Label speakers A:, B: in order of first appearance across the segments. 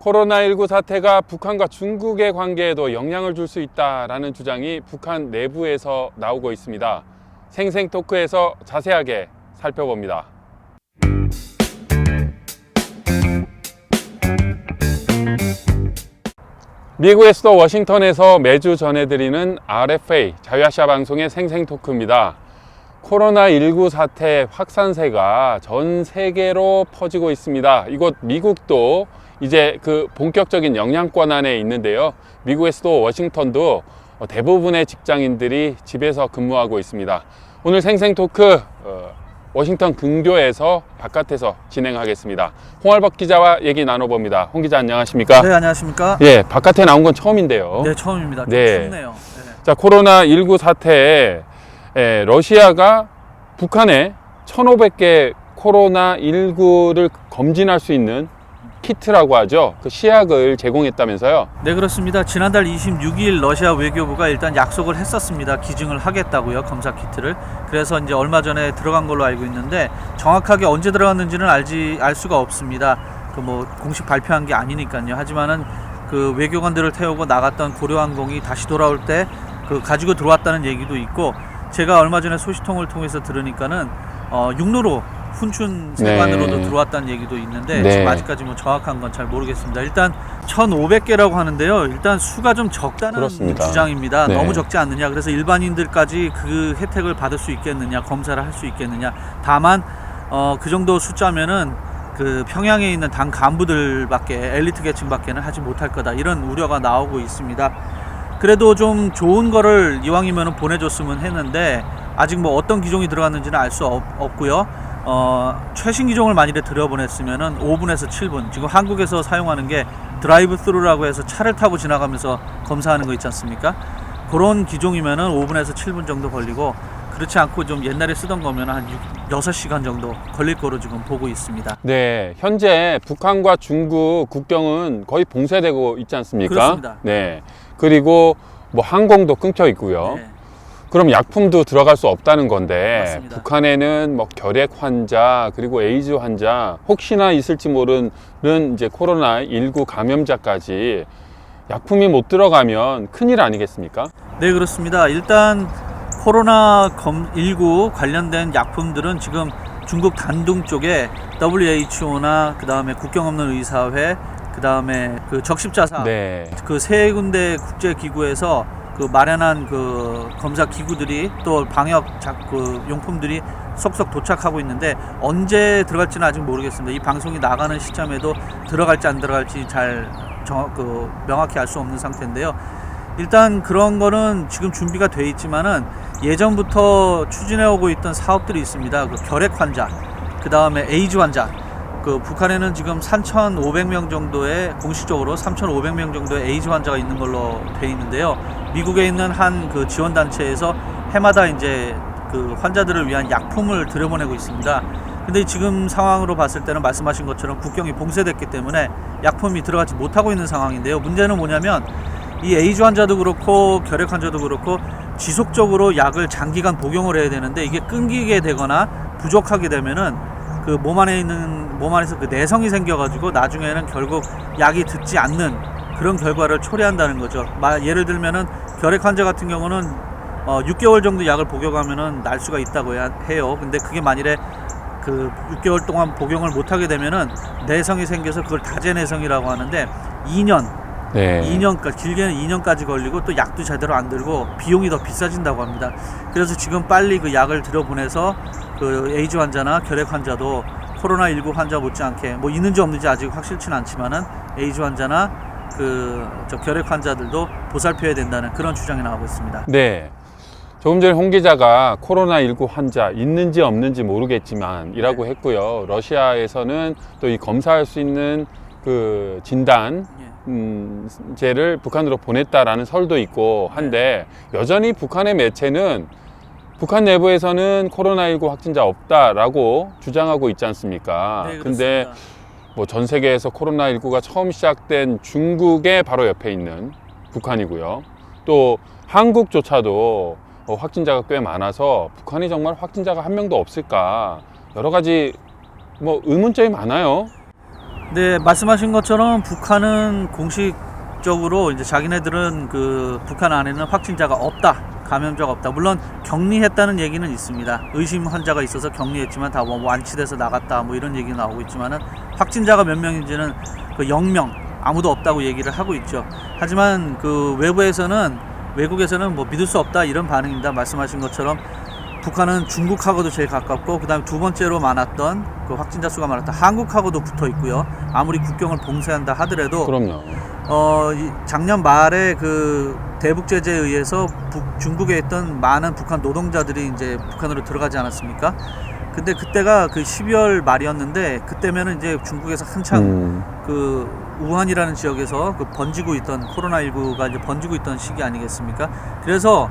A: 코로나19 사태가 북한과 중국의 관계에도 영향을 줄 수 있다라는 주장이 북한 내부에서 나오고 있습니다. 생생 토크에서 자세하게 살펴봅니다. 미국의 수도 워싱턴에서 매주 전해드리는 RFA 자유아시아 방송의 생생 토크입니다. 코로나19 사태 확산세가 전 세계로 퍼지고 있습니다. 이곳 미국도 이제 그 본격적인 영향권 안에 있는데요. 미국의 수도 워싱턴도 대부분의 직장인들이 집에서 근무하고 있습니다. 오늘 생생 토크 어, 워싱턴 근교에서 바깥에서 진행하겠습니다. 홍알박 기자와 얘기 나눠봅니다. 홍 기자 안녕하십니까?
B: 네 안녕하십니까?
A: 예, 바깥에 나온 건 처음인데요.
B: 네 처음입니다. 좀
A: 네.
B: 춥네요. 네.
A: 자, 코로나 19 사태에 에, 러시아가 북한에 1,500개 코로나 19를 검진할 수 있는 키트라고 하죠. 그 시약을 제공했다면서요.
B: 네 그렇습니다. 지난달 26일 러시아 외교부가 일단 약속을 했었습니다. 기증을 하겠다고요 검사 키트를. 그래서 이제 얼마 전에 들어간 걸로 알고 있는데 정확하게 언제 들어갔는지는 알지 알 수가 없습니다. 그 뭐 공식 발표한 게 아니니까요. 하지만은 그 외교관들을 태우고 나갔던 고려항공이 다시 돌아올 때 그 가지고 들어왔다는 얘기도 있고 제가 얼마 전에 소식통을 통해서 들으니까는 어, 육로로 훈춘 세관으로도
A: 네.
B: 들어왔다는 얘기도 있는데
A: 네.
B: 지금 아직까지 뭐 정확한 건 잘 모르겠습니다. 일단 1,500개라고 하는데요. 일단 수가 좀 적다는
A: 그렇습니다.
B: 주장입니다.
A: 네.
B: 너무 적지 않느냐. 그래서 일반인들까지 그 혜택을 받을 수 있겠느냐, 검사를 할 수 있겠느냐. 다만 어, 그 정도 숫자면은 그 평양에 있는 당 간부들밖에 엘리트 계층밖에는 하지 못할 거다. 이런 우려가 나오고 있습니다. 그래도 좀 좋은 거를 이왕이면 보내줬으면 했는데 아직 뭐 어떤 기종이 들어갔는지는 알 수 없고요. 어, 최신 기종을 만일에 들여보냈으면은 5분에서 7분. 지금 한국에서 사용하는 게 드라이브 스루라고 해서 차를 타고 지나가면서 검사하는 거 있지 않습니까? 그런 기종이면은 5분에서 7분 정도 걸리고 그렇지 않고 좀 옛날에 쓰던 거면 한 6, 6시간 정도 걸릴 거로 지금 보고 있습니다.
A: 네, 현재 북한과 중국 국경은 거의 봉쇄되고 있지 않습니까?
B: 그렇습니다.
A: 네. 그리고 뭐 항공도 끊겨 있고요.
B: 네.
A: 그럼 약품도 들어갈 수 없다는 건데
B: 맞습니다.
A: 북한에는 뭐 결핵 환자 그리고 에이즈 환자 혹시나 있을지 모르는 이제 코로나 19 감염자까지 약품이 못 들어가면 큰일 아니겠습니까?
B: 네 그렇습니다. 일단 코로나 19 관련된 약품들은 지금 중국 단둥 쪽에 WHO나 그 다음에 국경 없는 의사회 그 다음에 그 적십자사
A: 네.
B: 그세 군데 국제 기구에서 그 마련한 그 검사 기구들이 또 방역 자, 그 용품들이 속속 도착하고 있는데 언제 들어갈지는 아직 모르겠습니다. 이 방송이 나가는 시점에도 들어갈지 안 들어갈지 잘 정, 그 명확히 알 수 없는 상태인데요. 일단 그런 거는 지금 준비가 돼 있지만은 예전부터 추진해 오고 있던 사업들이 있습니다. 그 결핵 환자, 그 다음에 에이즈 환자. 그 북한에는 지금 3,500명 정도의 공식적으로 3,500명 정도의 에이즈 환자가 있는 걸로 돼 있는데요. 미국에 있는 한 그 지원 단체에서 해마다 이제 그 환자들을 위한 약품을 들여보내고 있습니다. 근데 지금 상황으로 봤을 때는 말씀하신 것처럼 국경이 봉쇄됐기 때문에 약품이 들어가지 못하고 있는 상황인데요. 문제는 뭐냐면 이 에이즈 환자도 그렇고 결핵 환자도 그렇고 지속적으로 약을 장기간 복용을 해야 되는데 이게 끊기게 되거나 부족하게 되면은 그 몸 안에 있는 몸 안에서 그 내성이 생겨가지고 나중에는 결국 약이 듣지 않는 그런 결과를 초래한다는 거죠. 마- 예를 들면은 결핵 환자 같은 경우는 어, 6개월 정도 약을 복용하면은 날 수가 있다고 해요. 근데 그게 만일에 그 6개월 동안 복용을 못하게 되면은 내성이 생겨서 그걸 다제 내성이라고 하는데 2년
A: 네.
B: 2년까지 길게는 2년까지 걸리고 또 약도 제대로 안 들고 비용이 더 비싸진다고 합니다. 그래서 지금 빨리 그 약을 들여보내서 그 에이즈 환자나 결핵 환자도 코로나 19 환자 못지않게 뭐 있는지 없는지 아직 확실치는 않지만은 에이즈 환자나 그 저 결핵 환자들도 보살펴야 된다는 그런 주장이 나오고 있습니다.
A: 네. 조금 전에 홍 기자가 코로나19 환자 있는지 없는지 모르겠지만 이라고
B: 네.
A: 했고요. 러시아에서는 또 이 검사할 수 있는 그 진단
B: 예.
A: 음, 제를 북한으로 보냈다라는 설도 있고 한데 여전히 북한의 매체는 북한 내부에서는 코로나19 확진자 없다라고 주장하고 있지 않습니까?
B: 네,
A: 근데. 뭐 전 세계에서 코로나19가 처음 시작된 중국의 바로 옆에 있는 북한이고요. 또 한국조차도 어, 확진자가 꽤 많아서 북한이 정말 확진자가 한 명도 없을까 여러 가지 뭐 의문점이 많아요.
B: 네, 말씀하신 것처럼 북한은 공식적으로 이제 자기네들은 그 북한 안에는 확진자가 없다. 감염자가 없다. 물론 격리했다는 얘기는 있습니다. 의심 환자가 있어서 격리했지만 다뭐 완치돼서 나갔다. 뭐 이런 얘기 나오고 있지만은 확진자가 몇 명인지는 그 0명 아무도 없다고 얘기를 하고 있죠. 하지만 그 외부에서는 외국에서는 뭐 믿을 수 없다 이런 반응입니다. 말씀하신 것처럼 북한은 중국하고도 제일 가깝고 그다음에 두 번째로 많았던 그 확진자 수가 많았던 한국하고도 붙어 있고요. 아무리 국경을 봉쇄한다 하더라도
A: 그럼요.
B: 어, 이 작년 말에 그 대북 제재에 의해서 북, 중국에 있던 많은 북한 노동자들이 이제 북한으로 들어가지 않았습니까? 근데 그때가 그 12월 말이었는데 그때면은 이제 중국에서 한창
A: 음,
B: 그 우한이라는 지역에서 그 번지고 있던 코로나19가 이제 번지고 있던 시기 아니겠습니까? 그래서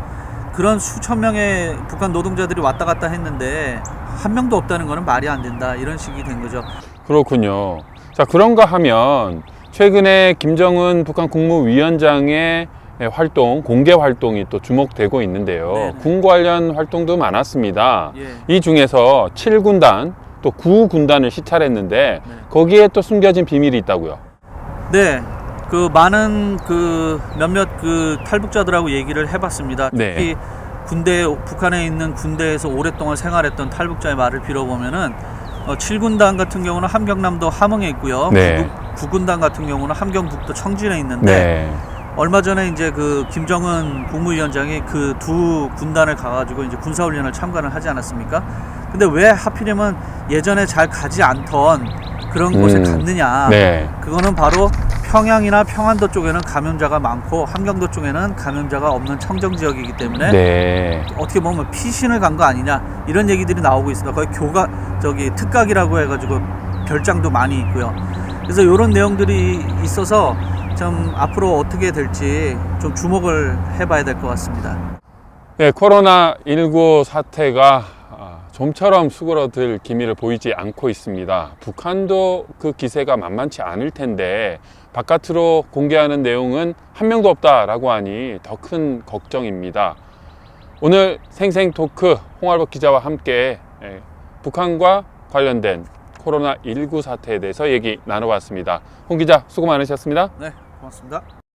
B: 그런 수천 명의 북한 노동자들이 왔다 갔다 했는데 한 명도 없다는 거는 말이 안 된다 이런 식이 된 거죠.
A: 그렇군요. 자, 그런가 하면 최근에 김정은 북한 국무위원장의 활동, 공개 활동이 또 주목되고 있는데요.
B: 네네.
A: 군 관련 활동도 많았습니다.
B: 예.
A: 이 중에서 7군단 또 9군단을 시찰했는데
B: 네.
A: 거기에 또 숨겨진 비밀이 있다고요.
B: 네. 그 많은 그 몇몇 그 탈북자들하고 얘기를 해봤습니다.
A: 네.
B: 특히 군대 북한에 있는 군대에서 오랫동안 생활했던 탈북자의 말을 빌어보면은 어, 7군단 같은 경우는 함경남도 함흥에 있고요.
A: 네.
B: 9, 군단 같은 경우는 함경북도 청진에 있는데
A: 네.
B: 얼마 전에 이제 그 김정은 국무위원장이 그 두 군단을 가가지고 이제 군사훈련을 참관을 하지 않았습니까? 근데 왜 하필이면 예전에 잘 가지 않던 그런 곳에
A: 음.
B: 갔느냐?
A: 네.
B: 그거는 바로 평양이나 평안도 쪽에는 감염자가 많고 함경도 쪽에는 감염자가 없는 청정 지역이기 때문에
A: 네.
B: 어떻게 보면 피신을 간 거 아니냐 이런 얘기들이 나오고 있습니다. 거의 교가 저기 특각이라고 해가지고 별장도 많이 있고요. 그래서 이런 내용들이 있어서 좀 앞으로 어떻게 될지 좀 주목을 해봐야 될 것 같습니다.
A: 네, 코로나 19 사태가 아, 좀처럼 수그러들 기미를 보이지 않고 있습니다. 북한도 그 기세가 만만치 않을 텐데 바깥으로 공개하는 내용은 한 명도 없다라고 하니 더 큰 걱정입니다. 오늘 생생 토크 홍알복 기자와 함께 예, 북한과 관련된 코로나 19 사태에 대해서 얘기 나눠봤습니다. 홍 기자 수고 많으셨습니다.
B: 네, 고맙습니다.